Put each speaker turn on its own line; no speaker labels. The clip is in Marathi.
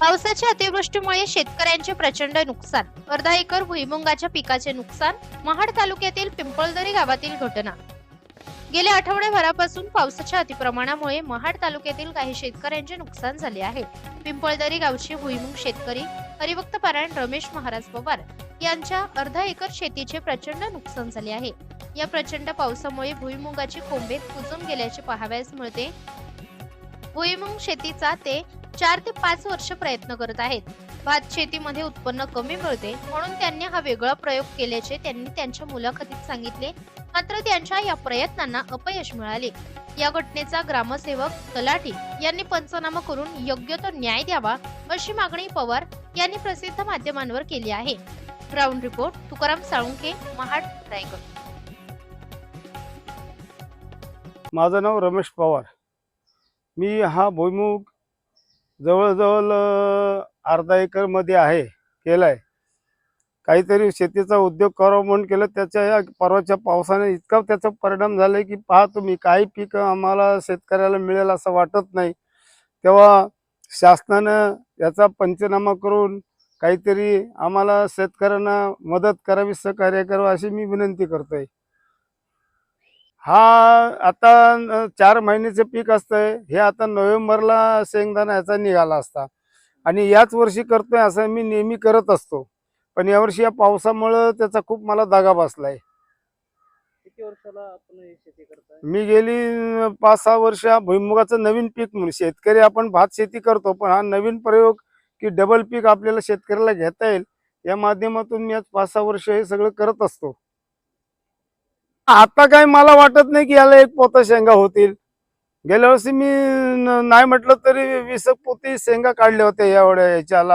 पावसाच्या अतिवृष्टीमुळे शेतकऱ्यांचे प्रचंड नुकसान. अर्धा एकर भुईमुंगाच्या पिकाचे नुकसान महाड तालुक्यातील पिंपळदरी गावातील घटना. गेल्या आठवड्याभरापासून पावसाच्या अतिप्रमाणामुळे महाड तालुक्यातील काही शेतकऱ्यांचे नुकसान झाले आहे. पिंपळदरी गावचे भुईमुंग शेतकरी हरिभक्त पारायण रमेश महाराज पवार यांच्या अर्धा एकर शेतीचे प्रचंड नुकसान झाले आहे. या प्रचंड पावसामुळे भुईमुंगाची कोंबे कुजून गेल्याचे पाहावयास मिळते. भुईमुंग शेतीचा ते चार ते पाच वर्ष प्रयत्न करत आहेत. भात शेतीमध्ये उत्पन्न कमी मिळते म्हणून त्यांनी हा वेगळा प्रयोग केल्याचे त्यांनी त्यांच्या मुलाखतीत सांगितले. मात्र त्यांच्या या प्रयत्नांना अपयश मिळाले. या घटनेचा ग्रामसेवक तलाठी यांनी पंचनामा करून योग्य तो न्याय द्यावा अशी मागणी पवार यांनी प्रसिद्ध माध्यमांवर केली आहे. Ground report Tukaram Salunke Mahad Raigad.
माझं नाव रमेश पवार. मी हा भुईमुग जवळजवळ अर्धा एकरमध्ये आहे केला आहे काहीतरी शेतीचा उद्योग करावा म्हणून केलं त्याच्या या परवाच्या पावसाने इतका त्याचा परिणाम झाला की पहा तुम्ही काही पीक आम्हाला शेतकऱ्याला मिळेल असं वाटत नाही. तेव्हा शासनानं याचा पंचनामा करून काहीतरी आम्हाला शेतकऱ्यांना मदत करावी सहकार्य करावं अशी मी विनंती करतोय. हा आता चार महिन्याचे पीक असतंय. हे आता नोव्हेंबरला शेंगदाणा याचा निघाला असता. आणि याच वर्षी करतोय असं मी नेहमी करत असतो. पण यावर्षी या पावसामुळं त्याचा खूप मला दगा बसलाय.
किती वर्षाला आपण हे शेती करताय?
मी गेली पाच सहा वर्ष हा भुईमुगाचं नवीन पीक म्हणून शेतकरी आपण भात शेती करतो. पण हा नवीन प्रयोग की डबल पीक आपल्याला शेतकऱ्याला घेता येईल या माध्यमातून मी आज पाच सहा वर्ष हे सगळं करत असतो. आता काय मला वाटत नाही की याला एक पोता शेंगा होतील. गेल्या वर्षी मी नाही म्हटलं तरी वीस पोती शेंगा काढल्या होत्या एवढ्या याच्याला.